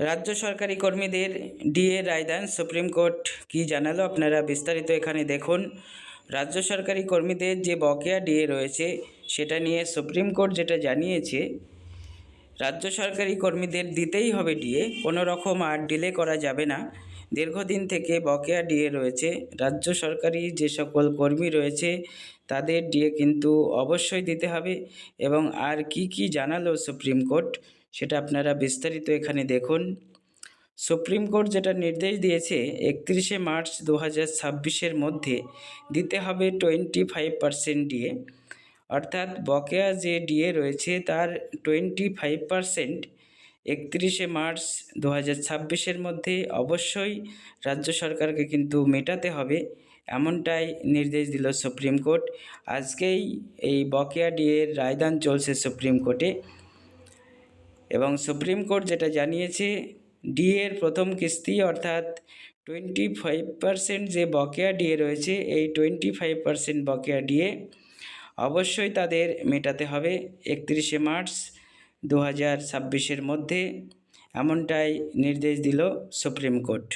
রাজ্য সরকারি কর্মীদের ডিএ রায়দান সুপ্রিম কোর্ট। কি জানালো আপনারা? বিস্তারিত এখানে দেখুন। রাজ্য সরকারি কর্মীদের যে বকেয়া ডিএ রয়েছে, সেটা নিয়ে সুপ্রিম কোর্ট যেটা জানিয়েছে, রাজ্য সরকারি কর্মীদের দিতেই হবে ডিএ। কোনো রকম আর ডিলে করা যাবে না। দীর্ঘদিন থেকে বকেয়া ডিএ রয়েছে। রাজ্য সরকারি যে সকল কর্মী রয়েছে, তাদের ডিএ কিন্তু অবশ্যই দিতে হবে। এবং আর কি কি জানালো সুপ্রিম কোর্ট? সেটা আপনারা বিস্তারিত এখানে দেখুন। সুপ্রিম কোর্ট যেটা নির্দেশ দিয়েছে, একত্রিশে মার্চ দু হাজার মধ্যে দিতে হবে টোয়েন্টি ফাইভ পার্সেন্ট ডিএ। অর্থাৎ বকেয়া যে ডিএ রয়েছে, তার টোয়েন্টি ফাইভ পার্সেন্ট একত্রিশে মার্চ দু হাজার মধ্যে অবশ্যই রাজ্য সরকারকে কিন্তু মেটাতে হবে, এমনটাই নির্দেশ দিল সুপ্রিম কোর্ট। আজকেই এই বকেয়া ডিএর রায়দান চলছে সুপ্রিম কোর্টে। এবং সুপ্রিম কোর্ট যেটা জানিয়েছে ডিএর প্রথম কিস্তি অর্থাৎ টোয়েন্টি ফাইভ পারসেন্ট যে বকেয়া ডিএ রয়েছে, এই টোয়েন্টি ফাইভ পারসেন্ট বকেয়া ডিএ অবশ্যই তাদের মেটাতে হবে। একত্রিশে মার্চ দু হাজার ছাব্বিশের মধ্যে এমনটাই নির্দেশ দিল সুপ্রিম কোর্ট।